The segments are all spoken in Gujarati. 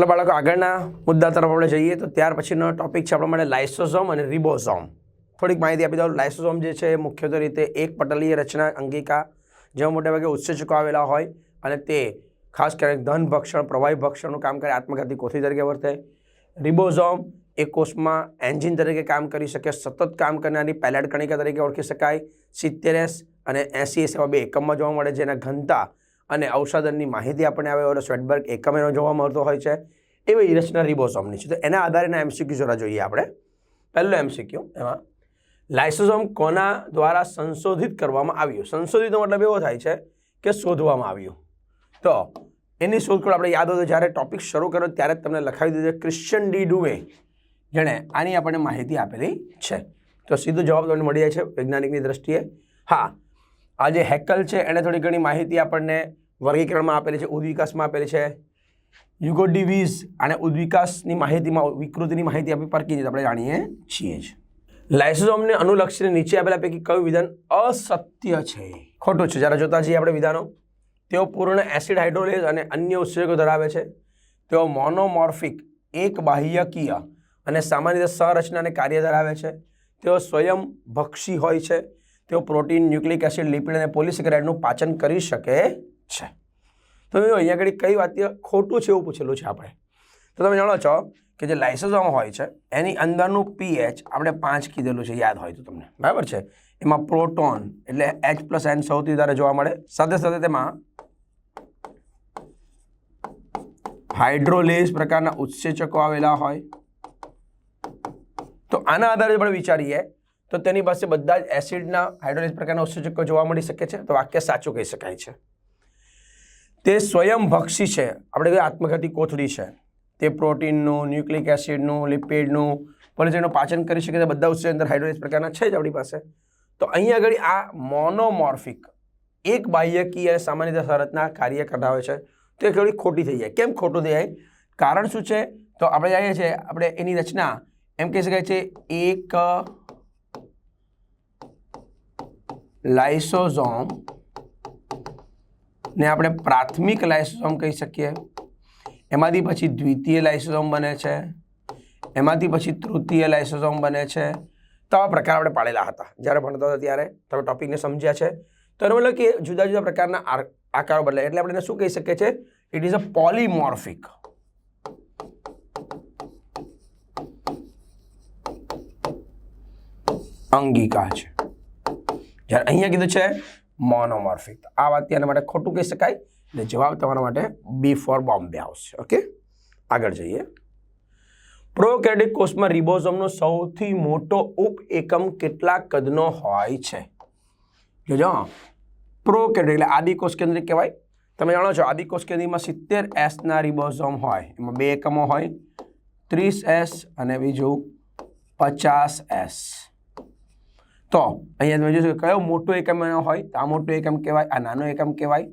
ચલો બાળકો, આગળના મુદ્દા તરફ આપણે જઈએ તો ત્યાર પછીનો ટોપિક છે આપણા માટે લાઇસોઝોમ અને રિબોઝોમ થોડીક માહિતી આપી દઉં. લાઇસોઝોમ જે છે એ મુખ્યત્વે રીતે એક પટલીય રચના અંગિકા જેમાં મોટેભાગે ઉત્સેચકો આવેલા હોય અને તે ખાસ કરીને ધન ભક્ષણ, પ્રવાહી ભક્ષણનું કામ કરે, આત્મઘાતી કોથળી તરીકે વર્તે. રિબોઝોમ એ કોષમાં એન્જિન તરીકે કામ કરી શકે, સતત કામ કરનારી પેલેટ કણિકા તરીકે ઓળખી શકાય, સિત્તેર એસ અને એસી એસ એવા બે એકમમાં જોવા મળે જેના ઘનતા અને ઔષધનની માહિતી આપણને આવે ઓલો સ્વેટબર્ગ એકમ એનો જોવા મળતો હોય છે, એવી રચના રિબોસોમની છે. તો એના આધારે એના એમસીક્યુ જરા જોઈએ આપણે. પહેલું એમસીક્યુ એમાં લાઇસોઝોમ કોના દ્વારા સંશોધિત કરવામાં આવ્યું. સંશોધિતનો મતલબ એવો થાય છે કે શોધવામાં આવ્યું. તો એની શોધખોળ આપણે યાદ હોય તો જ્યારે ટોપિક શરૂ કર્યો ત્યારે જ તમને લખાવી દીધું ક્રિશ્ચિયન ડી ડુવે જેણે આની આપણને માહિતી આપેલી છે. તો સીધો જવાબ તમને મળી જાય છે વૈજ્ઞાનિકની દ્રષ્ટિએ. હા આ જે હેકલ છે એણે થોડી ઘણી માહિતી આપણને વર્ગીકરણમાં આપેલી છે, ઉદ્વિકાસમાં આપેલી છે. યુગો ડીવીઝ અને ઉદ્વિકાસની માહિતીમાં, વિકૃતિની માહિતી આપી પરકી છે આપણે જાણીએ છીએ જ. લાઇસોઝોમને અનુલક્ષીને નીચે આપેલા પૈકી કયું વિધાન અસત્ય છે? ખોટું છે. જ્યારે જોતા જઈએ આપણે વિધાનો, તેઓ પૂર્ણ એસિડ હાઇડ્રોલેઝ અને અન્ય ઉત્સેચકો ધરાવે છે. તેઓ મોનોમોર્ફિક એક બાહ્યકીય અને સામાન્ય રીતે સંરચનાને કાર્ય ધરાવે છે. તેઓ સ્વયં ભક્ષી હોય છે. તેઓ પ્રોટીન, ન્યુક્લિક એસિડ, લિપિડ અને પોલિસેકેરાઇડનું પાચન કરી શકે છે. તો અહીંયા આગળ કઈ વાત ખોટું છે એવું પૂછેલું છે આપણે. તો તમે જાણો છો કે જે લાઇસોઝોમ હોય છે, એની અંદરનું પીએચ આપણે પાંચ કીધેલું છે, યાદ હોય તો તમને. બરાબર છે? એમાં પ્રોટોન એટલે એચ પ્લસ એન સૌથી વધારે જોવા મળે. સાથે સાથે તેમાં હાઇડ્રોલેઝ પ્રકારના ઉત્સેચકો આવેલા હોય. તો આના આધારે આપણે વિચારીએ તો તેની પાસે બધા જ એસિડના હાઇડ્રોલેઝ પ્રકારના ઉત્સર્જકો જોવા મળી શકે છે. તો વાક્ય સાચું કહી શકાય છે. તે સ્વયંભક્ષી છે. આપણે કહીએ આત્મઘાતી કોથળી છે. તે પ્રોટીનનું, ન્યુક્લિક એસિડનું, લિપિડનું જેનું પાચન કરી શકે છે, બધા ઉત્સર્જન અંદર હાઇડ્રોલિસ પ્રકારના છે જ આપણી પાસે. તો અહીંયા આગળ આ મોનોમોર્ફિક, એક બાહ્યકીય અને સામાન્ય રીતે શરતના કાર્ય કરાવે છે. તો એ થોડી ખોટી થઈ જાય. કેમ ખોટું થઈ જાય? કારણ શું છે? તો આપણે જાણીએ છીએ, આપણે એની રચના એમ કહી શકાય છે, એક લાઇસોઝોમ ને આપણે પ્રાથમિક લાઇસોઝોમ કહી શકીએ. એમાંથી પછી દ્વિતીય લાઇસોઝોમ બને છે. એમાંથી પછી તૃતીય લાઇસોઝોમ બને છે. તો આવા પ્રકાર આપણે પાડેલા હતા. જ્યારે ભણતો હતા ત્યારે તમે ટોપિકને સમજ્યા છે. તો એનો મતલબ કે જુદા જુદા પ્રકારના આકારો બદલાય. એટલે આપણે શું કહી શકીએ છીએ ઇટ ઇઝ અ પોલીમોર્ફિક અંગિકા છે. જ્યારે અહીંયા કીધું છે મોનોમોર્ફિક આ વાત તેના માટે ખોટું કહી શકાય એટલે જવાબ તમારા માટે બી ફોર બોમ્બે આવશે. ઓકે આગળ જઈએ. પ્રોકેડિક કોષમાં રિબોઝોમનો સૌથી મોટો ઉપ એકમ કેટલા કદનો હોય છે? જોજો. પ્રોકેડિક એટલે આદિકોષ કેન્દ્રિક કહેવાય. તમે જાણો છો આદિકોષ કેન્દ્રિકમાં સિત્તેર એસના રિબોઝોમ હોય. એમાં બે એકમો હોય. ત્રીસ એસ અને બીજું પચાસ એસ તો અહીંયા તમે જોશો કયો મોટો એકમ એનો હોય, તો આ મોટો એકમ કહેવાય, આ નાનો એકમ કહેવાય.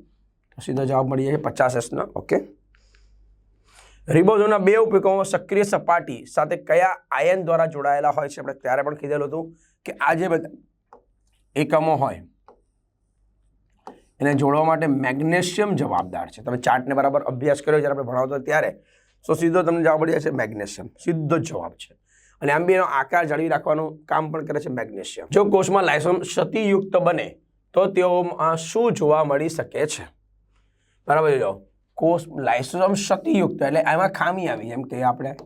તો સીધો જવાબ મળી જાય પચાસ એસનો ઓકે? રિબોઝોના બે ઉપેકમો સક્રિય સપાટી સાથે કયા આયન દ્વારા જોડાયેલા હોય છે? આપણે ત્યારે પણ કીધેલું હતું કે આ જે બધા એકમો હોય, એને જોડવા માટે મેગ્નેશિયમ જવાબદાર છે. તમે ચાર્ટને બરાબર અભ્યાસ કર્યો જ્યારે આપણે ભણાવતો ત્યારે. તો સીધો તમને જવાબ મળી જશે મેગ્નેશિયમ. સીધો જ જવાબ છે. અને બી આકાર જાળવી રાખવાનું કામ પણ કરે છે મેગ્નેશિયમ. જો કોષમાં લાયસોમ ક્ષતિયુક્ત બને, તો તેઓમાં શું જોવા મળી શકે છે? બરાબર જો. કોષ લાયસોમ ક્ષતિયુક્ત, એટલે એમાં ખામી આવી, એમ કે આપણે.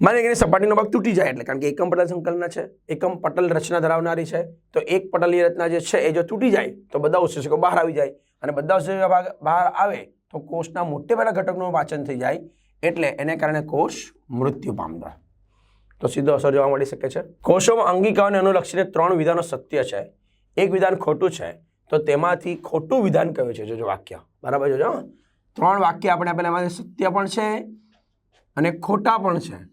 માની કે સપાટીનો ભાગ તૂટી જાય એટલે, કારણ કે એકમ પટલ સંકલન છે, એકમ પટલ રચના ધરાવનારી છે, તો એક પટલની રચના જે છે એ જો તૂટી જાય, તો બધા ઉત્સેચકો બહાર આવી જાય. અને બધા ઉત્સેચકો ભાગ બહાર આવે, તો કોષના મોટે ભાગના ઘટકનું વાંચન થઈ જાય. એટલે એને કારણે કોષ મૃત્યુ પામતા. તો સીધો અસર જોવા મળી શકે છે. કોષોમાં અંગિકાઓને અનુલક્ષીને ત્રણ વિધાનો સત્ય છે. એક વિધાન ખોટું છે, તો તેમાંથી ખોટું વિધાન કયું છે? જોજો વાક્ય. બરાબર જોજો ત્રણ વાક્ય આપણે આપેલા એમાંથી સત્ય પણ છે અને ખોટા પણ છે.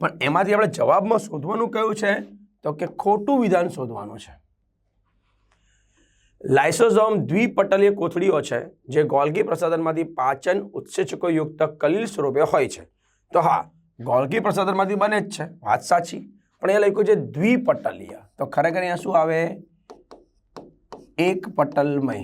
પણ એમાંથી આપણે જવાબમાં શોધવાનું કયું છે? તો કે ખોટું વિધાન શોધવાનું છે. લાઇસોઝોમ દ્વિપટલીય કોથળીઓ છે, જે ગોલ્ગી પ્રસાધનમાંથી પાચન ઉત્સેચકો યુક્ત કલીલ સ્વરૂપે હોય છે. તો હા, ગોલ્ગી પ્રસાધનમાંથી બને જ છે, વાત સાચી. પણ એ લખ્યું છે દ્વિપટલીય. તો ખરેખર અહીંયા શું આવે? એક પટલમય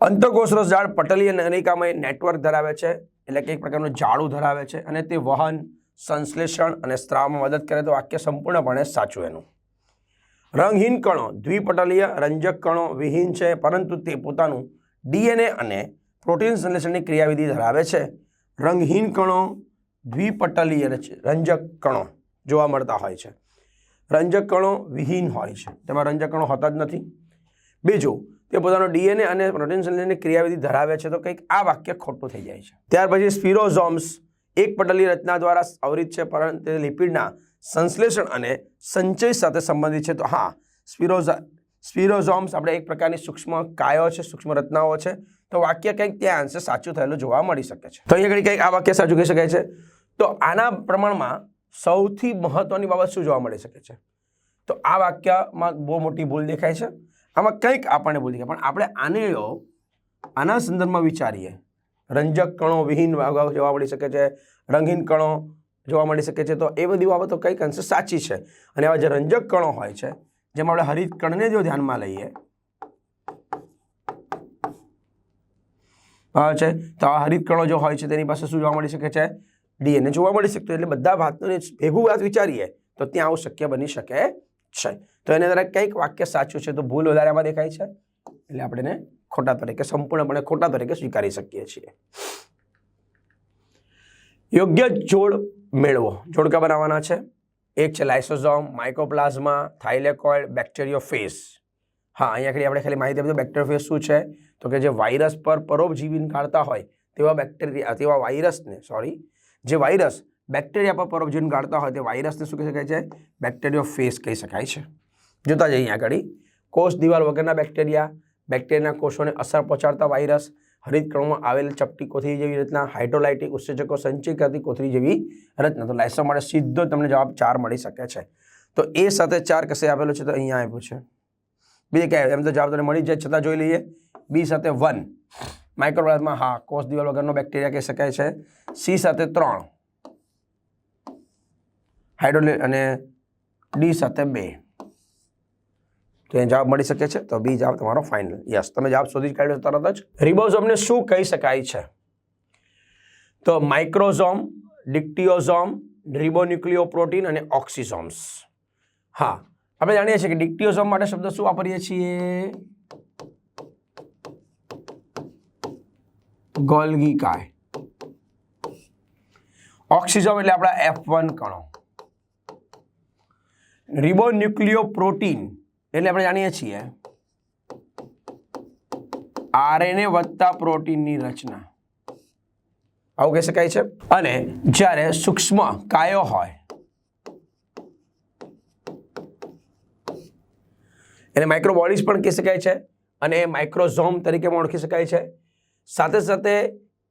અંતકોષરસ ઝાડ પટલીય અને નેટવર્ક ધરાવે છે, એટલે કે એક પ્રકારનું જાળું ધરાવે છે, અને તે વહન, સંશ્લેષણ અને સ્ત્રાવમાં મદદ કરે તો વાક્ય સંપૂર્ણપણે સાચું એનું. રંગહીન કણો, દ્વિપટલીય રંજક કણો વિહીન છે, પરંતુ તે પોતાનું ડીએનએ અને પ્રોટીન સંશ્લેષણની ક્રિયાવિધિ ધરાવે છે. રંગહીન કણો, દ્વિપટલીય રંજક કણો જોવા મળતા હોય છે. રંજક કણો વિહીન હોય છે. તેમાં રંજક કણો હોતા જ નથી. બીજું, તે પોતાનો ડીએનએ અને પ્રોટીન સંશ્લેષણની ક્રિયાવિધિ ધરાવે છે તો કંઈક આ વાક્ય ખોટું થઈ જાય છે. ત્યાર પછી સ્પિરોઝોમ્સ એક પટલી રચના દ્વારા આવરિત છે, પરંતુ લિપિડના સંશ્લેષણ અને સંચય સાથે સંબંધિત છે. તો હા, સ્પિરોઝા, સ્પિરોઝોમ્સ આપણે એક પ્રકારની સૂક્ષ્મ કાયો છે, સૂક્ષ્મ રચનાઓ છે. તો વાક્ય કંઈક ત્યાં અંશે સાચું થયેલું જોવા મળી શકે છે. તો અહીંયા કંઈક આ વાક્ય સાચું કહી શકાય છે. તો આના પ્રમાણમાં સૌથી મહત્વની બાબત શું જોવા મળી શકે છે? તો આ વાક્યમાં બહુ મોટી ભૂલ દેખાય છે. આમાં કંઈક આપણને ભૂલ દેખાય. પણ આપણે આને આના સંદર્ભમાં વિચારીએ, રંજક કણો, વિહીન જોવા મળી શકે છે, રંગીન કણો જોવા મળી શકે છે. તો એ બધી બાબતો કંઈક અંશે સાચી છે? અને આવા જે રંજક કણો હોય છે, જેમાં આપણે હરિત કણને જો ધ્યાનમાં લઈએ છે? તો આ હરિત કણો જો હોય છે, તેની પાસે શું જોવા મળી શકે છે? ડીએનએ જોવા મળી શકતું એટલે બધા વાતનું ભેગું વાત વિચારીએ, તો ત્યાં આવું શક્ય બની શકે છે. તો એને દ્વારા કંઈક વાક્ય સાચું છે, તો ભૂલ વધારે આમાં દેખાય છે? એટલે આપણે એને ખોટા તરીકે, સંપૂર્ણપણે ખોટા તરીકે સ્વીકારી શકીએ છીએ. યોગ્ય જોડ મેળવો. જોડકા બનાવવાના છે. એક છે લાઇસોઝોમ, માઇકોપ્લાઝમા, થાઇલેકોઇડ બેક્ટેરિયોફેસ હા, અહીંયા આગળ આપણે ખાલી માહિતી આપી બેક્ટેરિયોફેસ શું છે? તો કે જે વાયરસ પર પરોપજીવીને કાઢતા હોય, તેવા બેક્ટેરિયા તેવા વાયરસને સોરી જે વાયરસ બેક્ટેરિયા પર પરોપજીવી કાઢતા હોય, તે વાયરસને શું કહી શકાય છે? બેક્ટેરિયોફેસ કહી શકાય છે. જોતા જઈએ અહીંયા આગળ. કોષ, દિવાલ વગરના બેક્ટેરિયા, બેક્ટેરિયાના કોષોને અસર પહોંચાડતા વાયરસ હરિતકણોમાં આવેલ ચપટી કોથળી જેવી રીતના હાઇડ્રોલાઇટિક ઉત્સેચકો સંચય કરતી કોથળી જેવી રચના. તો લાઇસો માટે સીધો તમને જવાબ ચાર મળી શકે છે. તો એ સાથે ચાર કશે આપેલો છે તો અહીંયા આપ્યું છે. બીજે ક્યાં એમ તો જવાબ તમને મળી જાય, છતાં જોઈ લઈએ. બી સાથે વન. માઇક્રોપ્લાઝમાં હા, કોષ દિવાલ વગરનો બેક્ટેરિયા કહી શકાય છે. સી સાથે ત્રણ. હાઇડ્રોલે અને ડી સાથે બે. તો એ જવાબ મળી શકે છે. તો બી જવાબ તમારો ફાઇનલ યસ તમે જવાબ શોધી જ કાઢ્યો તરત જ. રિબોઝોમને શું કહી શકાય છે? તો માઇક્રોઝોમ ડિક્ટિયોઝોમ રિબોન્યુક્લિયો પ્રોટીન અને ઓક્સિઝોમ્સ હા, આપણે જાણીએ છીએ કે ડિક્ટિયોઝોમ માટે શબ્દ શું વાપરીએ છીએ? ગોલ્ગી કાય ઓક્સિઝોમ એટલે આપણા એફ વન કણો. રિબોન્યુક્લિયો પ્રોટીન એટલે આપણે જાણીએ છીએ આરએનએ વત્તા પ્રોટીનની રચના. આવું કહી શકાય છે? અને જ્યારે સૂક્ષ્મ કાયો હોય, એને માઇક્રોબોડીઝ પણ કહી શકાય છે અને માઇક્રોઝોમ તરીકે પણ ઓળખી શકાય છે. સાથે સાથે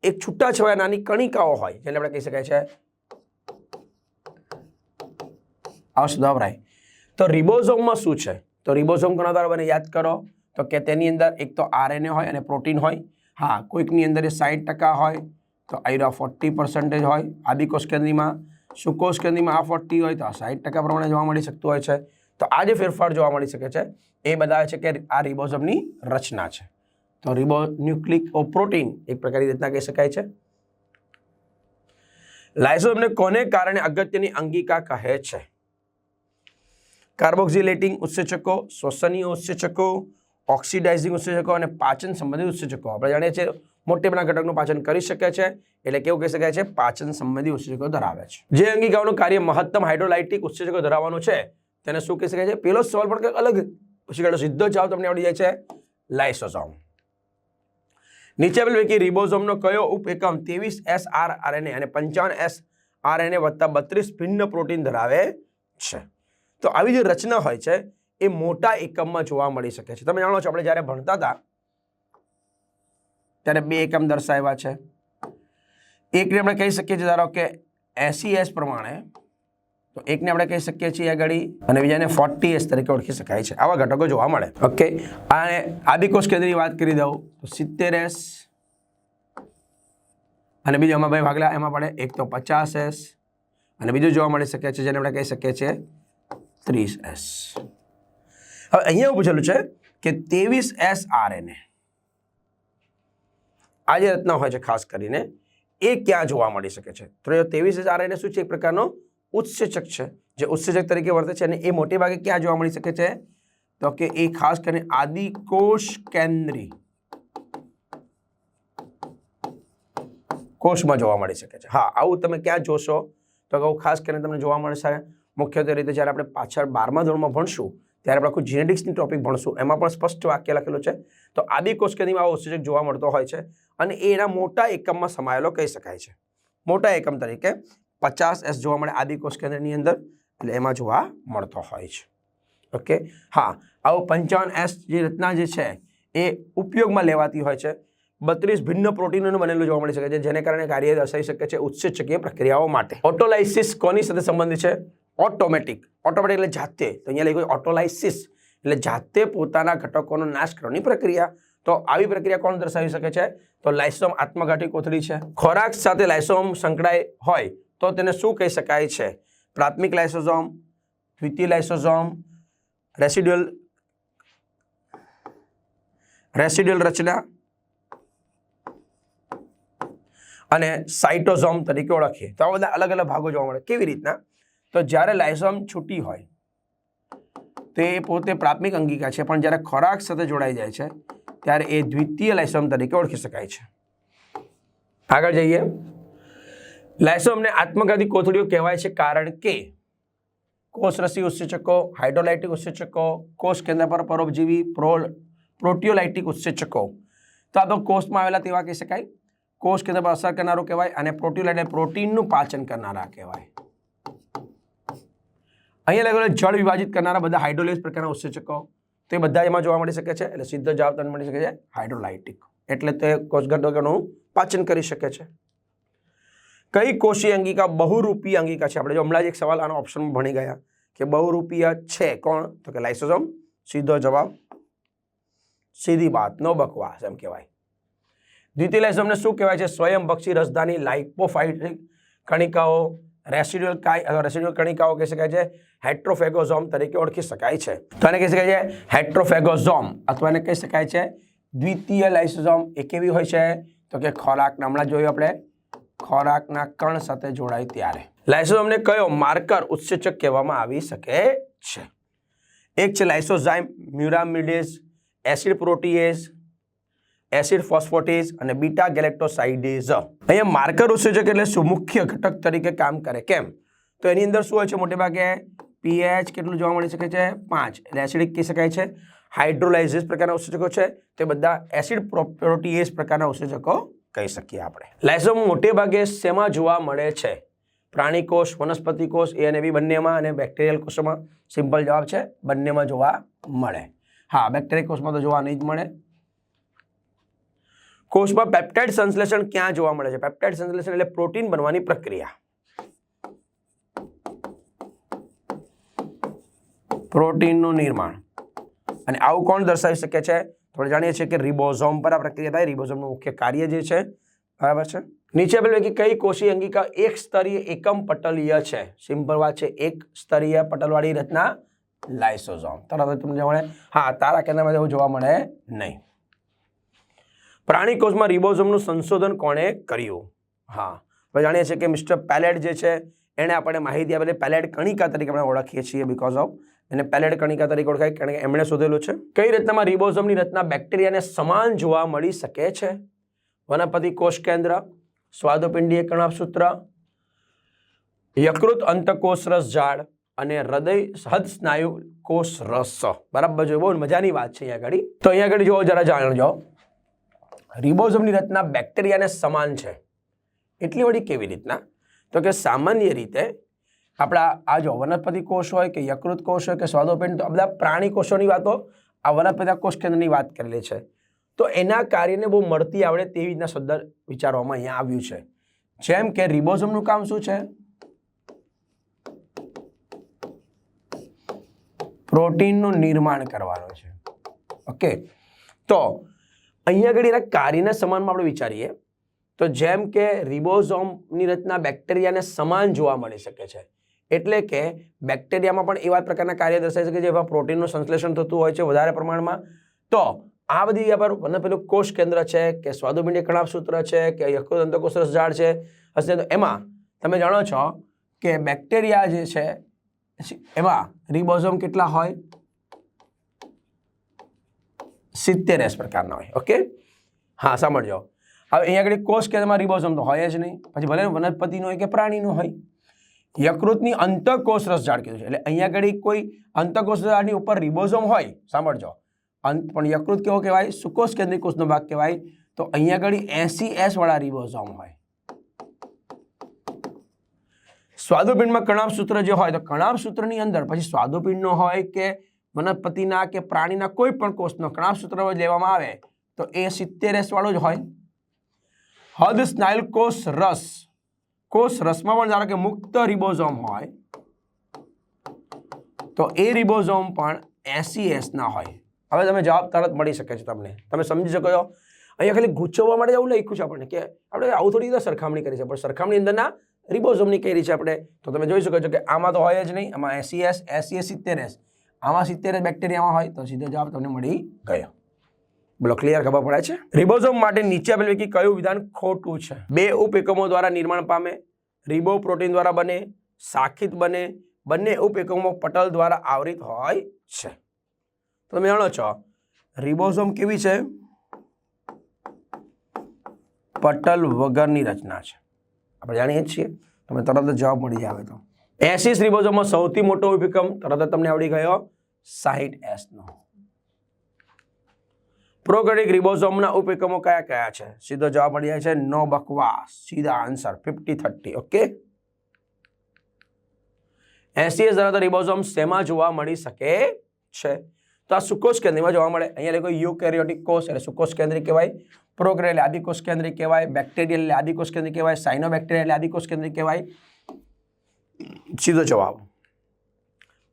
એક છૂટાછવાયા નાની કણિકાઓ હોય, જેને આપણે કહી શકાય છે આવો શબ્દ વપરાય. તો રિબોઝોમમાં શું છે? તો રિબોસોમ કોના દ્વારા બને યાદ કરો. તો કે તેની અંદર એક તો આરએનએ હોય અને પ્રોટીન હોય. હા, કોઈકની અંદર એ સાઠ ટકા હોય. તો આઈરા ફોર્ટી પર્સન્ટેજ હોય. આદિકોષ કેન્દ્રીમાં સુકોષ કેન્દ્રીમાં આ ફોર્ટી હોય. તો આ સાઠ ટકા પ્રમાણે જોવા મળી શકતું હોય છે. તો આ જે ફેરફાર જોવા મળી શકે છે. એ બતાવે છે કે આ રિબોઝોમની રચના છે. તો રિબો ન્યુક્લિક ઓ પ્રોટીન એક પ્રકારની રીતના કહી શકાય છે. લાયસોમને કોને કારણે અગત્યની અંગિકા કહે છે? કાર્બોક્સિલેટિંગ ઉત્સેચકો, શ્વસનીય ઉત્સેચકો, ઓક્સિડાઇઝિંગ ઉત્સેચકો અને પાચન સંબંધિત ઉત્સેચકો. આપણે જાણીએ છીએ મોટે ભાગના ઘટકનું પાચન કરી શકે છે, એટલે કેવું કહી શકાય છે? પાચન સંબંધી ઉત્સેચકો ધરાવે છે. જે અંગિકાઓનું કાર્ય મહત્તમ હાઇડ્રોલાઇટિક ઉત્સેચકો ધરાવવાનું છે, તેને શું કહી શકાય છે? પેલો સવાલ પણ કંઈક અલગ ઉછીકાળો સીધો જવાબ તમને આવડી જાય છે લાઇસોઝોમ નીચે આપેલ પૈકી રિબોઝોમનો કયો ઉપ એકમ ત્રેવીસ એસ આર આરએનએ અને પંચાવન એસ આરએનએ વત્તા બત્રીસ ભિન્ન પ્રોટીન ધરાવે છે? તો આવી જે રચના હોય છે, એ મોટા એકમમાં જોવા મળી શકે છે. તમે જાણો છો, આપણે જ્યારે ભણતા હતા, ત્યારે બે એકમ દર્શાવ્યા છે. એકને આપણે કહી શકીએ છીએ, ધારો કે એસી એસ પ્રમાણે, તો એકને આપણે કહી શકીએ છીએ આગળ અને બીજાને ફોર્ટી એસ તરીકે ઓળખી શકાય છે. આવા ઘટકો જોવા મળે. ઓકે અને આદિકોષ કેન્દ્રની વાત કરી દઉં, તો સિત્તેર એસ, અને બીજો એમાં ભાઈ ભાગલા એમાં પડે એક તો પચાસ એસ, અને બીજું જોવા મળી શકે છે, જેને આપણે કહી શકીએ છીએ ત્રીસ એસ. હવે અહીંયા એવું પૂછેલું છે કે ત્રેવીસ એસ આર એને આ જે રચના હોય છે ખાસ કરીને, એ ક્યાં જોવા મળી શકે છે? તો ત્રેવીસ એસ આરએનએ શું છે? એક પ્રકારનો ઉત્સેચક છે. જે ઉત્સેચક તરીકે વર્તે છે અને એ મોટે ભાગે ક્યાં જોવા મળી શકે છે? તો કે એ ખાસ કરીને આદિકોષ કેન્દ્રી કોષમાં જોવા મળી શકે છે. હા, આવું તમે ક્યાં જોશો? તો ખાસ કરીને તમને જોવા મળશે મુખ્યત્વે રીતે જ્યારે આપણે પાછળ બારમા ધોરણમાં ભણશું, ત્યારે આપણે આખું જીનેટિક્સની ટોપિક ભણશું. એમાં પણ સ્પષ્ટ વાક્ય લખેલું છે. તો આદિ કોષકેદીમાં આવો ઉત્સેચક જોવા મળતો હોય છે અને એ એના મોટા એકમમાં સમાયેલો કહી શકાય છે. મોટા એકમ તરીકે પચાસ એસ જોવા મળે આદિ કોષકેન્દ્રની અંદર, એટલે એમાં જોવા મળતો હોય છે. ઓકે હા, આવો પંચાવન એસ જે રચના જે છે, એ ઉપયોગમાં લેવાતી હોય છે. બત્રીસ ભિન્ન પ્રોટીનોનું બનેલું જોવા મળી શકે છે, જેને કારણે કાર્ય દર્શાવી શકે છે ઉત્સેચકીય પ્રક્રિયાઓ માટે. ઓટોલાઇસિસ કોની સાથે સંબંધિત છે? ઓટોમેટિક ઓટોમેટિક એટલે જાતે. તો અહીંયા લઈ ઓટોલાઇસિસ એટલે જાતે પોતાના ઘટકોનો નાશ કરવાની પ્રક્રિયા. તો આવી પ્રક્રિયા કોણ દર્શાવી શકે છે? તો લાઇસોમ આત્મઘાતી કોથળી છે. ખોરાક સાથે લાઇસોમ સંકળાય હોય તો તેને શું કહી શકાય છે? પ્રાથમિક લાઇસોઝોમ દ્વિતીય લાઇસોઝોમ રેસિડ્યુઅલ રેસિડ્યુઅલ રચના અને સાઇટોઝોમ તરીકે ઓળખીએ. તો આ બધા અલગ અલગ ભાગો જોવા મળે. કેવી રીતના? તો જ્યારે લાઇસોમ છૂટી હોય, તે પોતે પ્રાથમિક અંગિકા છે, પણ જ્યારે ખોરાક સાથે જોડાઈ જાય છે, ત્યારે એ દ્વિતીય લાઇસોમ તરીકે ઓળખી શકાય છે. આગળ જઈએ. લાઇસોમને આત્મઘાતી કોથળીઓ કહેવાય છે કારણ કે કોષરસી ઉત્સેચકો, હાઇડ્રોલાઇટિક ઉત્સેચકો, કોષ કેન્દ્ર પર પરોપજીવી પ્રોલ પ્રોટીઓલાઇટિક ઉત્સેચકો. તો આ તો કોષમાં આવેલા તેવા કહી શકાય. કોષ કેન્દ્ર પર અસર કરનારો કહેવાય અને પ્રોટીઓલાઇટ પ્રોટીનનું પાચન કરનારા કહેવાય. અહીંયા લગેલો જળ વિભાજિત કરનારા બધા હાઇડ્રોલિસ પ્રકારના ઉત્સેચકો તે બધા એમાં જોવા મળી શકે છે એટલે સીધો જવાબ તમને મળી શકે છે હાઇડ્રોલાઇટિક. એટલે તે કોષઘટકોનું પાચન કરી શકે છે. કઈ કોષી અંગિકા બહુરૂપી અંગિકા છે? આપણે જો હમણાં જ એક સવાલ આનો ઓપ્શનમાં ભણી ગયા કે બહુરૂપીય છે કોણ? તો કે લાઇસોઝોમ સીધો જવાબ સીધી વાત, નો બકવાસ એમ કહેવાય. દ્વિતીય લાઇસોમને શું કહેવાય છે? સ્વયંભક્ષી રસધાની લાઇપોફાઇટિક કણિકાઓ રેસિડ્યુઅલ કાય અથવા રેસિડ્યુઅલ કણિકાઓ કહી શકાય છે, હેટ્રોફેગોઝોમ તરીકે ઓળખી શકાય છે. તો એને કહી શકાય છે હેટ્રોફેગોઝોમ, અથવા એને કહી શકાય છે દ્વિતીય લાઇસોઝોમ એ કેવી હોય છે? તો કે ખોરાકના હમણાં જોયું આપણે, ખોરાકના કણ સાથે જોડાય ત્યારે. લાઇસોઝોમને કયો માર્કર ઉત્સેચક કહેવામાં આવી શકે છે? એક છે lysozyme muramidase acid protease acid phosphatase અને બીટા ગેલેક્ટોસાઇડેઝ અહીંયા માર્કર ઉત્સર્જક એટલે શું? મુખ્ય ઘટક તરીકે કામ કરે. કેમ? તો એની અંદર શું હોય છે? મોટે ભાગે પીએચ કેટલું જોવા મળી શકે છે? પાંચ. એટલે એસિડિક કહી શકાય છે. હાઇડ્રોલાઇઝિસ પ્રકારના ઉત્સર્જકો છે. તે બધા એસિડ પ્રોટીએઝ પ્રકારના ઉત્સર્જકો કહી શકીએ આપણે. લાઇસોમ મોટે ભાગે શેમાં જોવા મળે છે? પ્રાણી કોષ વનસ્પતિ કોષ એ અને બી બંનેમાં અને બેક્ટેરિયલ કોષોમાં. સિમ્પલ જવાબ છે, બંનેમાં જોવા મળે. હા બેક્ટેરિયલ કોષમાં તો જોવા નહીં જ મળે. કોષમાં પેપ્ટાઇડ સંશ્લેષણ ક્યાં જોવા મળે છે? પેપ્ટાઇડ સંશ્લેષણ એટલે પ્રોટીન બનવાની પ્રક્રિયા. પ્રોટીનનું નિર્માણ. અને આવું કોણ દર્શાવી શકે છે? થોડે જાણીએ છીએ કે રિબોઝોમ પર આ પ્રક્રિયા થાય. રિબોઝોમનું મુખ્ય કાર્ય જે છે, બરાબર છે? નીચે પેલું કે કઈ કોષી અંગિકા એક સ્તરીય એકમ પટલીય છે? સિમ્પલ વાત છે, એક સ્તરીય પટલવાળી રચના, લાઇસોઝોમ. તરત તમને જોવા મળે હા, તારા કેન્દ્રમાં એવું જોવા મળે નહીં. પ્રાણી કોષમાં રિબોઝોમનું સંશોધન કોણે કર્યું? હા. આપણે જાણીએ છીએ કે મિસ્ટર પેલેટ જે છે એણે આપણે માહિતી આપેલી પેલેટ કણિકા તરીકે આપણે ઓળખીએ છીએ બિકોઝ ઓફ એને પેલેટ કણિકા તરીકે ઓળખાય કારણ કે એમણે શોધેલું છે. કઈ રીતના રિબોઝોમની રચના બેક્ટેરિયાને સમાન જોવા મળી શકે છે? વનસ્પતિ કોષ કેન્દ્ર સ્વાદુપિંડીય કણાપસૂત્ર યકૃત અંતકોષ રસ ઝાડ અને હૃદય હદ સ્નાયુ કોષ રસ. બરાબર જો બહુ મજાની વાત છે અહીંયા આગળ. તો અહીંયા આગળ જોવો જરા જાણજો. રિબોઝોમની રચના બેક્ટેરિયાને સમાન છે. એટલી વળી કેવી રીતના? તો કે સામાન્ય રીતે આપણા આ જો વનસ્પતિ કોષ હોય કે યકૃત કોષ હોય કે સ્વાદોપિંડ તો બધા પ્રાણી કોષોની વાતો આ વનસ્પતિ કોષ કેન્દ્રની વાત કરેલી છે. તો એના કાર્યને બહુ મળતી આવડે તેવી રીતના શબ્દ વિચારવામાં અહીંયા આવ્યું છે. જેમ કે રિબોઝોમનું કામ શું છે? પ્રોટીનનું નિર્માણ કરવાનું છે. ઓકે? તો અહીંયા આગળ એના કાર્યના સમાનમાં આપણે વિચારીએ, તો જેમ કે રિબોઝોમની રચના બેક્ટેરિયાને સમાન જોવા મળી શકે છે. એટલે કે બેક્ટેરિયામાં પણ એવા પ્રકારના કાર્ય દર્શાવી શકે છે જેવા પ્રોટીનનું સંશ્લેષણ થતું હોય છે વધારે પ્રમાણમાં. તો આ બધી પણ મને પેલું કોષ કેન્દ્ર છે, કે સ્વાદુપિંડી કણાપ સૂત્ર છે, કે યકૃત અંતકોષ ઝાડ છે, હશે તો એમાં તમે જાણો છો કે બેક્ટેરિયા જે છે, એમાં રિબોઝોમ કેટલા હોય? સિત્તેર એસ પ્રકારના હોય ઓકે હા, સાંભળજો. હવે અહીંયા આગળ કોષ કેન્દ્રમાં રિબોઝોમ તો હોય જ નહીં. પછી ભલે વનસ્પતિનું હોય કે પ્રાણીનું હોય. યકૃતની અંતકોષ રસ ઝાડ કીધું છે. એટલે અહીંયા આગળ કોઈ અંતકોષ ઝાડની ઉપર રિબોઝોમ હોય, સાંભળજો. અંત પણ યકૃત કેવો કહેવાય? સુકોષ કેન્દ્રિય કોષનો ભાગ કહેવાય. તો અહીંયા આગળ એસી એસ વાળા રિબોઝોમ હોય. સ્વાદુપિંડમાં કણાપ સૂત્ર જે હોય, તો કણાપ સૂત્રની અંદર, પછી સ્વાદુપિંડનો હોય કે વનસ્પતિના કે પ્રાણીના કોઈ પણ કોષનો કણાપ સૂત્ર લેવામાં આવે, તો એ સિત્તેર વાળો જ હોય. હદ સ્નાયલ કોષ રસ. કોષ રસમાં પણ ધારો કે મુક્ત રિબોઝોમ હોય, તો એ રિબોઝોમ પણ એસી એસના હોય. હવે તમે જવાબ તરત મળી શકે છે તમને. તમે સમજી શકો છો? અહીંયા ખાલી ગૂંચવવા માટે એવું લખ્યું છે આપણને કે આપણે આવું થોડી રીતે સરખામણી કરી છે, પણ સરખામણી અંદરના રિબોઝોમની કરી છે આપણે, તો તમે જોઈ શકો છો કે આમાં તો હોય જ નહીં, આમાં એસી એસ એસી એસ સિત્તેર એસ. આમાં સિત્તેર બેક્ટેરિયામાં હોય તો સીધો જવાબ તમને મળી ગયો. બોલો ક્લિયર ખબર પડે છે? રિબોઝોમ માટે નીચે આપેલ પૈકી કયું વિધાન ખોટું છે? બે ઉપએકમો દ્વારા નિર્માણ પામે રિબો પ્રોટીન દ્વારા બને, શાખિત બને, બંને ઉપએકમો પટલ દ્વારા આવરિત હોય છે. તો તમે જાણો છો રિબોઝોમ કેવી છે? પટલ વગરની રચના છે. આપણે જાણીએ છીએ. તમે તરત જવાબ મળી જાવે તો. એસીસ રિબોઝોમમાં સૌથી મોટો ઉપએકમ તરત તમને આવડી ગયો, સાહીઠ એસનો. પ્રોકેરિક રિબોઝોમના ઉપએકમો કયા કયા છે? સીધો જવાબ મળી જાય છે, નો બકવાસ. સીધા આન્સર, ફિફ્ટી થર્ટી, ઓકે? એસીએસ ધરાવતા રિબોઝોમ શેમાં જોવા મળી શકે છે? તો આ સુકોષ કેન્દ્રમાં જોવા મળે. અહીંયા લખો યુકેરિયોટિક કોષ, એટલે સુકોષ કેન્દ્રી કહેવાય. પ્રોકેરિયા એટલે આદિકોષ કેન્દ્રી કહેવાય. બેક્ટેરિયલ એટલે આદિકોષ કેન્દ્રિય કહેવાય. સાઇનોબેક્ટેરિયા એટલે આદિકોષ કેન્દ્રી કહેવાય. સીધો જવાબ.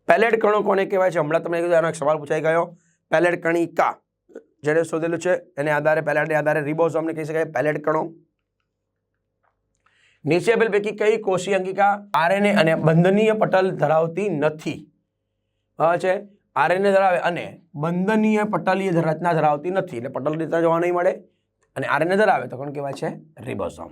પેલેટ કણો કોને કહેવાય છે? હમણાં તમને કીધું એક સવાલ પૂછાઈ ગયો. પેલેટ કણિકા જેને શોધેલું છે, એને આધારે, પેલેટને આધારે રિબોઝોમને કહી શકાય, પેલેટ કણો. નીચે આપેલ પૈકી કઈ કોષી અંગિકા આરએનએ અને બંધનીય પટલ ધરાવતી નથી? છે. આરએનએ ધરાવે અને બંધનીય પટલીય રચના ધરાવતી નથી. એટલે પટલ રીતના જોવા નહીં મળે. અને આરએનએ ધરાવે તો કોણ કહેવાય છે? રિબોઝોમ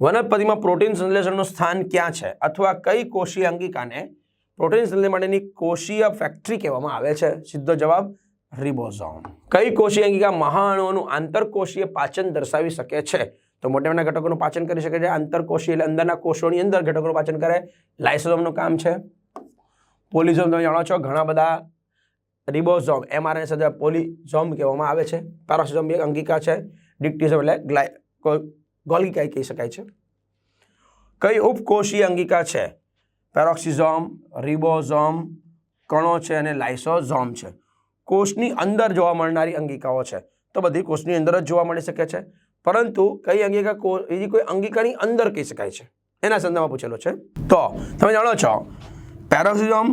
વનસ્પતિમાં પ્રોટીન સંશ્લેષણનું સ્થાન ક્યાં છે? અથવા કઈ કોષીય અંગિકાને પ્રોટીન સંશ્લેષણ માટેની કોષીય ફેક્ટરી કહેવામાં આવે છે? સીધો જવાબ, રિબોઝોમ. કઈ કોષીય અંગિકા મહાઅણુઓનું આંતરકોષીય પાચન દર્શાવી શકે છે? તો મોટા ઘટકોનું પાચન કરી શકે છે. આંતરકોષીય એટલે અંદરના કોષોની અંદર ઘટકોનું પાચન કરે. લાઇસોઝોમનું કામ છે. પોલિઝોમ તમે જાણો છો, ઘણા બધા રિબોઝોમ, એમઆરએનએ સાથે પોલિઝોમ કહેવામાં આવે છે. પેરોક્સિઝોમ એક અંગિકા છે. ડિક્ટિઝોમ એટલે ગ્લાય ગોલ્ગિકા કહી શકાય છે? કઈ ઉપકોષીય અંગિકા છે? પેરોક્સિઝોમ, રિબોઝોમ, કણો છે અને લાઇસોઝોમ છે. કોષની અંદર જોવા મળનારી અંગિકાઓ છે. તો બધી કોષની અંદર જ જોવા મળી શકે છે. પરંતુ કઈ અંગિકા બીજી કોઈ અંગિકાની અંદર કહી શકાય છે? એના સંદર્ભમાં પૂછેલો છે. તો તમે જાણો છો, પેરોક્સિઝોમ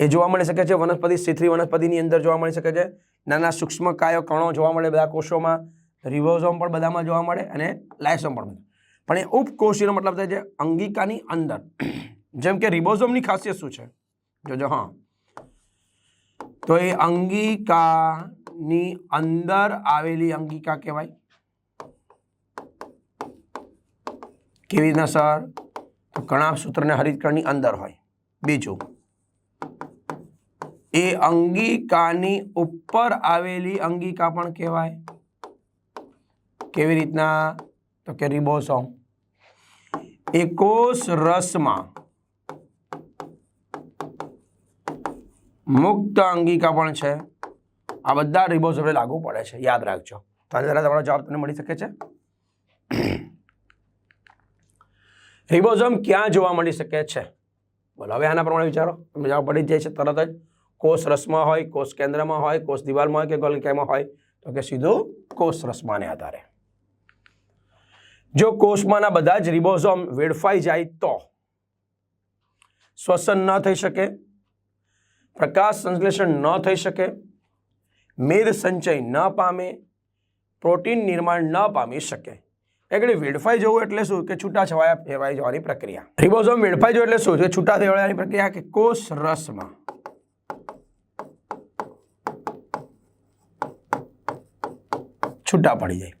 એ જોવા મળી શકે છે વનસ્પતિ સ્થિતિ વનસ્પતિની અંદર જોવા મળી શકે છે. નાના સૂક્ષ્મ કાયો કણો જોવા મળે બધા કોષોમાં. રિબોઝોમ પણ બધામાં જોવા મળે અને લાયસોમ પણ પણ એ ઉપકોષીનો મતલબ થાય છે અંગિકાની અંદર. જેમ કે રિબોઝોમની ખાસિયત શું છે? જોજો, હા. તો એ અંગિકાની અંદર આવેલી અંગિકા કહેવાય. કેવી રીતના, સર? તો કણાપ સૂત્રને હરિતકણની અંદર હોય. બીજું. એ અંગિકાની ઉપર આવેલી અંગિકા પણ કહેવાય. કેવી રીતના? તો કે રિબોસોમ. એ કોષ રસમાં મુક્ત અંગિકા પણ છે. આ બધા રિબોસોમને લાગુ પડે છે. યાદ રાખજો. તો આના તમારો જવાબ તમને મળી શકે છે? રિબોઝોમ ક્યાં જોવા મળી શકે છે? બોલો, હવે આના પ્રમાણે વિચારો. તમને જવાબ પડી જાય છે તરત જ. કોષ રસમાં હોય, કોષ કેન્દ્રમાં હોય, કોષ દિવાલમાં હોય કે ગોલકેમાં હોય? તો કે સીધું કોષ રસમાને આધારે. જો કોષમાંના બધા જ રિબોઝોમ વેડફાઈ જાય તો? શ્વસન ન થઈ શકે, પ્રકાશ સંશ્લેષણ ન થઈ શકે, મેદ સંચય ન પામે, પ્રોટીન નિર્માણ ન પામી શકે. એટલે વેડફાઈ જવું એટલે શું? કે છૂટા છવાયા ફેરવાઈ જવાની પ્રક્રિયા. રિબોઝોમ વેડફાઈ જવું એટલે શું? કે છૂટા થવાની પ્રક્રિયા કે કોષ રસમાં. છૂટા પડી જાય.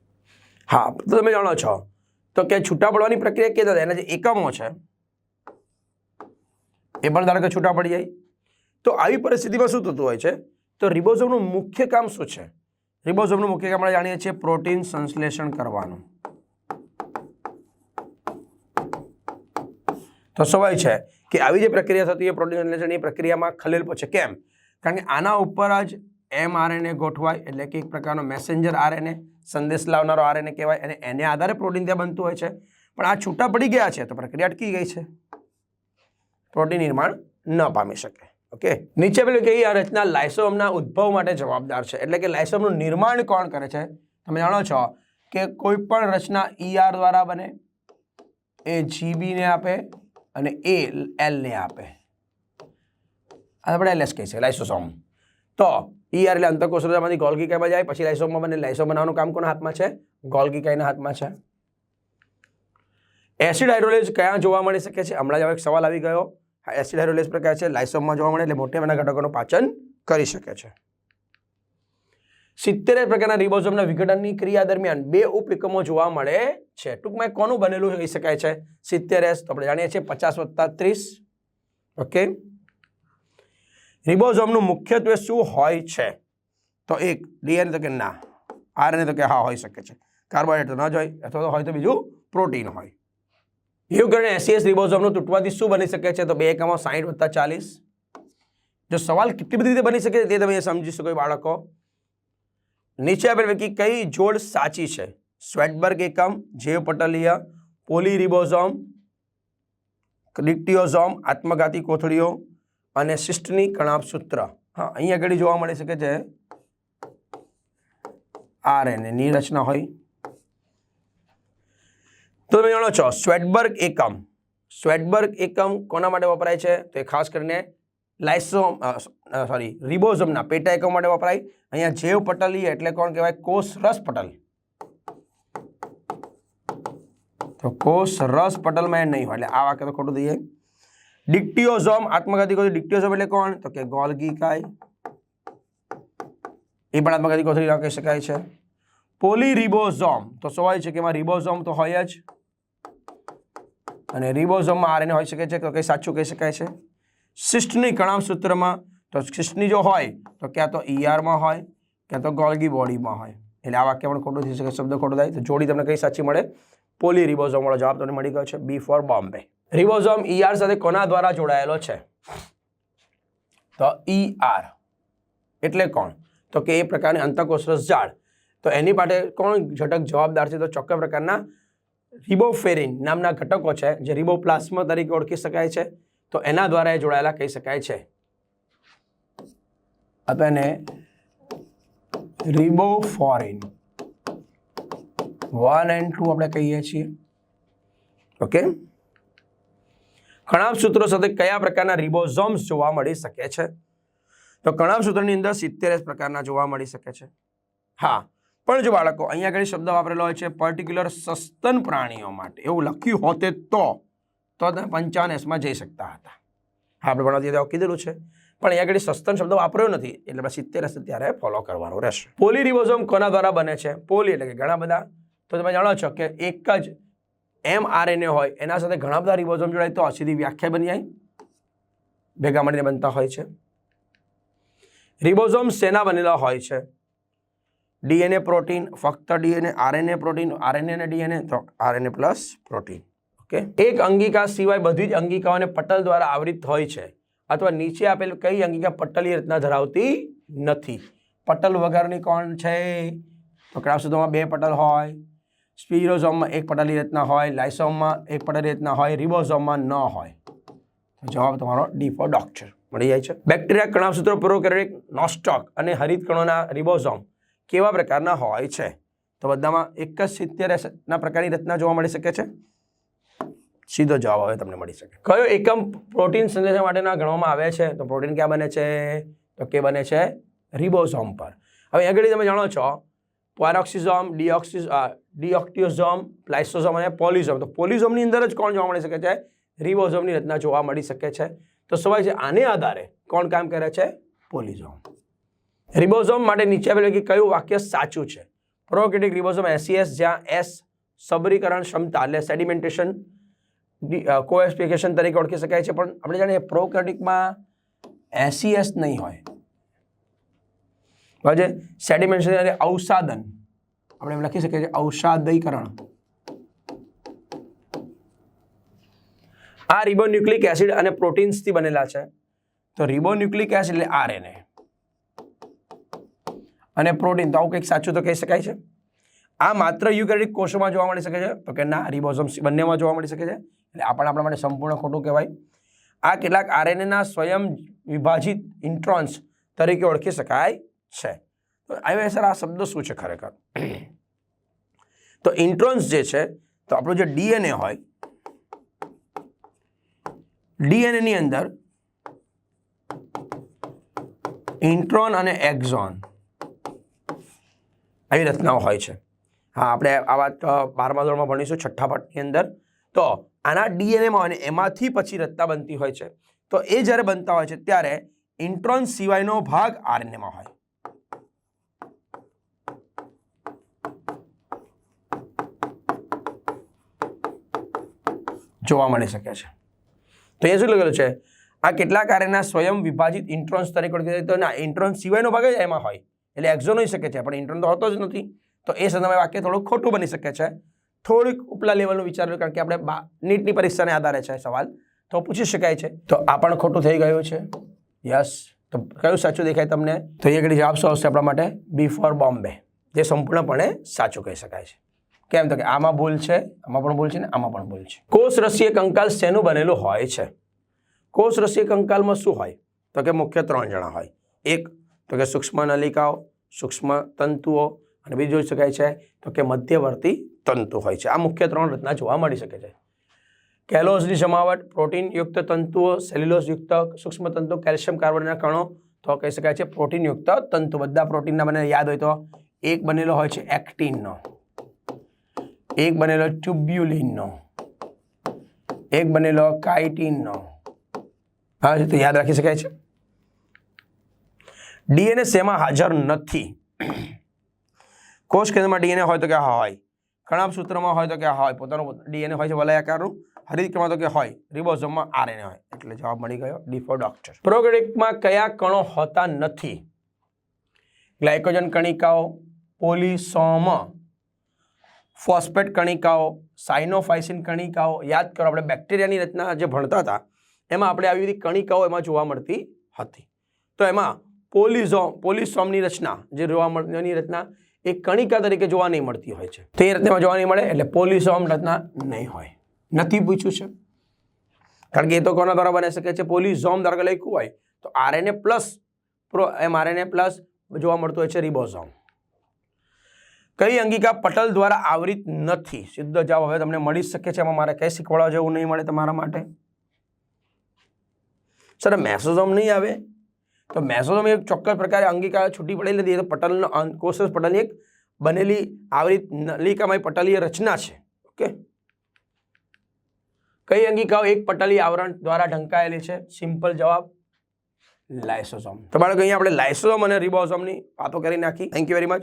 હા, તો તમે જાણો છો. તો કે છૂટા પડવાની પ્રક્રિયા કે એના જે એકમો છે, એ પણ ધારો કે છૂટા પડી જાય. તો આવી પરિસ્થિતિમાં શું થતું હોય છે? તો રિબોઝોમનું મુખ્ય કામ શું છે? રિબોઝોમનું મુખ્ય કામ આપણે જાણીએ છીએ પ્રોટીન સંશ્લેષણ કરવાનું. તો સ્વાભાવિક છે કે આવી જે પ્રક્રિયા થતી હોય પ્રોટીન સંશ્લેષણ, એ પ્રક્રિયામાં ખલેલ પહોંચે કેમ? કારણ કે આના ઉપર જ એમ આરએનએ ગોઠવાય, એટલે કે એક પ્રકારનો મેસેન્જર આરએનએ સંદેશ લાવનારો આરએનએ કહેવાય અને એને આધારે પ્રોટીન ત્યાં બનતું હોય છે. પણ આ છૂટા પડી ગયા છે તો પ્રક્રિયા અટકી ગઈ છે. પ્રોટીન નિર્માણ ન પામી શકે. ઓકે? નીચે પેલું કે આ રચના લાઇસોમના ઉદ્ભવ માટે જવાબદાર છે. એટલે કે લાઇસોમનું નિર્માણ કોણ કરે છે? તમે જાણો છો કે કોઈ પણ રચના ઈઆર દ્વારા બને, એ જીબીને આપે અને એ એલને આપે. આપણે એલએસ કહે છે, લાઇસોસોમ. તો ઈઆર એટલે અંતકોષ રચનામાંથી ગોલ્ગી જાય, પછી લાઇસોમમાં બને લાઇસોમ બનાવવાનું કામ કોના હાથમાં છે? ગોલગીકાઈના હાથમાં છે. એસિડ હાઇડ્રોલેઝ ક્યાં જોવા મળી શકે છે? હમણાં જ એક સવાલ આવી ગયો. એસિડ હાઇડ્રોલેઝ પ્રકાર છે? લાઇસોમમાં જોવા મળે એટલે મોટેભાગના ઘટકોનું પાચન કરી શકે છે. સિત્તેર પ્રકારના રિબોઝોમના વિઘટનની ક્રિયા દરમિયાન બે ઉપએકમો જોવા મળે છે. ટૂંકમાં કોનું બનેલું કહી શકાય છે? સિત્તેર એસ તો આપણે જાણીએ છીએ પચાસ વત્તા ત્રીસ. ઓકે રિબોઝોમનું મુખ્યત્વે શું હોય છે? તો એક, ડીએનએ તો કે ના. આરએનએ તો કે હા, હોઈ શકે છે. કાર્બોહાઈડ્રેટ ન જ હોય, અથવા તો હોય તો બીજું પ્રોટીન હોય. એવું કરીને એસીએસ રિબોઝોમનું તૂટવાથી શું બની શકે છે? તો બે એકમો સાહીઠ વત્તા ચાલીસ. જો સવાલ કેટલી બધી રીતે બની શકે છે તે તમે સમજી શકો બાળકો. નીચે આપેલ પૈકી કઈ જોડ સાચી છે? સ્વેટબર્ગ એકમ જેવ પટલીય પોલીરિબોઝોમ ડિક્ટિયોઝોમ આત્મઘાતી કોથળીઓ અને શિષ્ટની કણાભસૂત્ર હા, અહીંયા આગળ જોવા મળી શકે છે આર એન એની રચના હોય. તો તમે જાણો છો સ્વેટબર્ગ એકમ. સ્વેટબર્ગ એકમ કોના માટે વપરાય છે? તો એ ખાસ કરીને લાઇસોમ સોરી, રિબોઝમના પેટા એકમ માટે વપરાય. અહીંયા જેવ પટલી એટલે કોણ કહેવાય? કોષ રસ પટલ. તો કોષ રસ પટલમાં એ નહીં હોય. એટલે આ વાક્ય તો ખોટું દઈએ ડિક્ટિયોઝોમ આત્મઘાતી કોથળી ડિક્ટિયોઝોમ એટલે કોણ? તો કે ગોલગી કાય એ પણ આત્મઘાતી કોથળી કહી શકાય છે. પોલીરિબોઝોમ તો સ્વાભાવિક છે કે એમાં રિબોઝોમ તો હોય જ? અને રિબોઝોમમાં આરએનએ હોઈ શકે છે? તો કંઈ સાચું કહી શકાય છે? શિષ્ટની કણામસૂત્રમાં તો શિષ્ટની જો હોય, તો ક્યાં તો ઈઆરમાં હોય, ક્યાં તો ગોલ્ગી બોડીમાં હોય. એટલે આ વાક્ય પણ ખોટું થઈ શકે, શબ્દ ખોટો થાય. તો જોડી તમને કઈ સાચી મળે? પોલી રિબોઝોમવાળો જવાબ તમને મળી ગયો છે B four Bombay ribosome ER સાથે કોના દ્વારા જોડાયેલો છે? તો ઈઆર એટલે કોણ? તો કે એ પ્રકારની અંતકોષરસ ઝાડ તો એની માટે કોણ ઘટક જવાબદાર છે? તો ચોક્કસ પ્રકારના રિબોફેરિન નામના ઘટકો છે, જે રિબોપ્લાસ્મ તરીકે ઓળખી શકાય છે. તો એના દ્વારા એ જોડાયેલા કહી શકાય છે. એને રિબોફોરિન. વન એન્ડ ટુ આપણે કહીએ છીએ. ઓકે? કણાભ સૂત્રો સાથે કયા પ્રકારના રિબોઝોમ્સ જોવા મળી શકે છે? તો કણાભ સૂત્રની અંદર સિત્તેર પ્રકારના જોવા મળી શકે છે. હા, પણ જો બાળકો, અહીંયા આગળ શબ્દ વાપરેલો હોય છે પર્ટિક્યુલર સસ્તન પ્રાણીઓ માટે. એવું લખ્યું હોતે તો તો તમે પંચાવન એસમાં જઈ શકતા હતા. હા, આપણે ભણાવતી કીધેલું છે. પણ અહીંયા આગળ સસ્તન શબ્દ વાપર્યો નથી, એટલે સિત્તેર હશે ત્યારે ફોલો કરવાનો રહેશે. પોલીરિબોઝોમ કોના દ્વારા બને છે? પોલી એટલે કે ઘણા બધા. તો તમે જાણો છો કે એક જ એમ આરએનએ હોય, એના સાથે ઘણા બધા રિબોઝોમ જોડાય, તો સીધી વ્યાખ્યા બની જાય. ભેગા મળીને બનતા હોય છે. રિબોઝોમ શેના બનેલા હોય છે? ડીએનએ પ્રોટીન, ફક્ત ડીએનએ, આરએનએ પ્રોટીન, આરએનએ અને ડીએનએ, તો આરએનએ પ્લસ પ્રોટીન. ઓકે? એક અંગિકા સિવાય બધી જ અંગિકાઓને પટલ દ્વારા આવૃત હોય છે. અથવા નીચે આપેલ કઈ અંગિકા પટલી રચના ધરાવતી નથી? પટલ વગરની કોણ છે? તો ક્રાફ્ટોમાં બે પટલ હોય. સ્પીરોઝોમમાં એક પટાલી રચના હોય લાઇસોમમાં એક પટાલી રચના હોય, રિબોઝોમમાં ન હોય. જવાબ તમારો ડી ફોર ડોક્ટર મળી જાય છે. બેક્ટેરિયા કણાવસૂત્રો પ્રોકેરેટિક નોસ્ટોક અને હરિત કણોના રિબોઝોમ કેવા પ્રકારના હોય છે? તો બધામાં એક જ સિત્તેરના પ્રકારની રચના જોવા મળી શકે છે. સીધો જવાબ હવે તમને મળી શકે. કયો એકમ પ્રોટીન સંશ્લેષણ માટેના ગણવામાં આવે છે? તો પ્રોટીન ક્યાં બને છે? તો કે બને છે રિબોઝોમ પર. હવે આગળ તમે જાણો છો પારોક્સિઝોમ, ડિઓક્સિઝ ડીઓક્ટિયોઝોમ પ્લાઇસોઝમ અને પોલિઝોમ. તો પોલિઝોમની અંદર જ કોણ જોવા મળી શકે છે? રિબોઝોમની રચના જોવા મળી શકે છે. તો સવાય છે, આને આધારે કોણ કામ કરે છે? પોલિઝોમ. રિબોઝોમ માટે નીચે પૈકી કયું વાક્ય સાચું છે? પ્રોકેટિક રિબોઝમ એસીએસ જ્યાં એસ સબરીકરણ ક્ષમતા એટલે સેડિમેન્ટેશન કોએસ્પિકેશન તરીકે ઓળખી શકાય છે. પણ આપણે જાણીએ પ્રોકેટિકમાં એસીએસ નહીં હોય. બરાબર છે સેડિમેન્ટેશન એટલે અવસાદન આપણે એમ લખી શકીએ છીએ અવસાદીકરણ આ રિબોન્યુક્લિક એસિડ અને પ્રોટીન્સથી બનેલા છે. તો રિબોન્યુક્લિક એસિડ એટલે આરએનએ અને પ્રોટીન તો આવું કંઈક સાચું તો કહી શકાય છે. આ માત્ર યુકેરિક કોષોમાં જોવા મળી શકે છે, તો કે ના રિબોઝોમ્સ બંનેમાં જોવા મળી શકે છે. એટલે આ પણ આપણા માટે સંપૂર્ણ ખોટું કહેવાય. આ કેટલાક આરએનએના સ્વયં વિભાજિત ઇન્ટ્રોન્સ તરીકે ઓળખી શકાય. છે. તો હવે સર આ શબ્દ શું છે ખરેખર? તો ઇન્ટ્રોન્સ જે છે, તો આપણું જે ડીએનએ હોય ડીએનએની અંદર ઇન્ટ્રોન અને એક્ઝોન આવી રચનાઓ હોય છે. હા, આપણે આ વાત બારમા ધોરણમાં ભણીશું છઠ્ઠા પાઠની અંદર. તો આના ડીએનએમાં અને એમાંથી પછી રચના બનતી હોય છે. તો એ જ્યારે બનતા હોય છે, ત્યારે ઇન્ટ્રોન સિવાયનો ભાગ આરએનએમાં હોય. જોવા મળી શકે છે. તો એ શું લખેલું છે? આ કેટલા કાર્યના સ્વયં વિભાજિત ઇન્ટ્રોન્સ તરીકે ઓળખી. તો ના ઇન્ટ્રોન સિવાયનો ભાગ જ એમાં હોય. એટલે એક્ઝોન હોઈ શકે છે, પણ ઇન્ટ્રોન તો હોતો જ નથી. તો એ સંદર્ભે વાક્ય થોડું ખોટું બની શકે છે. થોડીક ઉપલા લેવલનું વિચારવું કારણ કે આપણે નીટની પરીક્ષાને આધારે છે સવાલ. તો પૂછી શકાય છે. તો આ પણ ખોટું થઈ ગયું છે. યસ. તો કયું સાચું દેખાય તમને? તો એ ઘડી જવાબ શું આવશે આપણા માટે? B for Bombay. જે સંપૂર્ણપણે સાચું કહી શકાય છે. કેમ તો કે આમાં ભૂલ છે, આમાં પણ ભૂલ છે ને આમાં પણ ભૂલ છે. કોષ રસીય કંકાલ શેનું બનેલું હોય છે? કોષ રસીય કંકાલમાં શું હોય? તો કે મુખ્ય ત્રણ જણા હોય. એક, તો કે સૂક્ષ્મ નલિકાઓ, સૂક્ષ્મ તંતુઓ અને બીજું જોઈ શકાય છે, તો કે મધ્યવર્તી તંતુ હોય છે. આ મુખ્ય ત્રણ રચના જોવા મળી શકે છે. કેલોઝની જમાવટ, પ્રોટીનયુક્ત તંતુઓ, સેલ્યુલોઝયુક્ત સૂક્ષ્મ તંતુ, કેલ્શિયમ કાર્બોનેટના કણો, તો કહી શકાય છે પ્રોટીનયુક્ત તંતુ. બધા પ્રોટીનના મને યાદ હોય તો. એક બનેલો હોય છે એક્ટિનનો. એક બનેલો ટ્યુબ્યુલિનનો એક બનેલો કાઇટિનનો હા તો યાદ રાખી શકાય છે? ડીએનએ શેમાં હાજર નથી? કોષ કેન્દ્રમાં ડીએનએ હોય તો કે હોય. કણાભ સૂત્રમાં હોય તો કે હોય. પોતાનું ડીએનએ હોય છે વલયાકારનું હરિતક્રમમાં તો કે હોય. રિબોઝોમમાં આરએનએ હોય. એટલે જવાબ મળી ગયો ડી ફોર ડોક્ટર કયા કણો હોતા નથી? ગ્લાયકોજન કણિકાઓ, પોલિસોમ ફોસ્ફેટ કણિકાઓ, સાઇનોફાઇસિન કણિકાઓ, યાદ કરો આપણે બેક્ટેરિયાની રચના જે ભણતા હતા, એમાં આપણે આવી બધી કણિકાઓ એમાં જોવા મળતી હતી. તો એમાં પોલિઝોમ, પોલિસોમની રચના જે જોવા મળતી રચના એ કણિકા તરીકે જોવા નહીં મળતી હોય છે. તે રચનામાં જોવા નહીં મળે એટલે પોલિસોમ રચના નહીં હોય. નથી પૂછ્યું છે. કારણ કે એ તો કોના દ્વારા બની શકે છે? પોલિઝોમ દ્વારા લખ્યું હોય, તો RNA plus pro, M RNA plus જોવા મળતું હોય છે રિબોઝોમ કઈ અંગિકા પટલ દ્વારા આવરિત નથી? સીધો જવાબ હવે તમને મળી શકે છે. એમાં મારે કંઈ શીખવાડવા જેવું નહીં મળે તમારા માટે. સર, મેસોઝોમ નહીં આવે? તો મેસોઝોમ એક ચોક્કસ પ્રકારે અંગિકા છૂટી પડેલી નથી એ તો પટલનો અં- કોષ પટલની એક બનેલી આવરિત નલિકામાં પટલીય રચના છે. ઓકે? કઈ અંગિકાઓ એક પટલી આવરણ દ્વારા ઢંકાયેલી છે? સિમ્પલ જવાબ, લાઇસોઝોમ. તો બાળકો, અહીંયા આપણે લાઇસોઝોમ અને રિબોઝોમની વાતો કરી નાખી. Thank you very much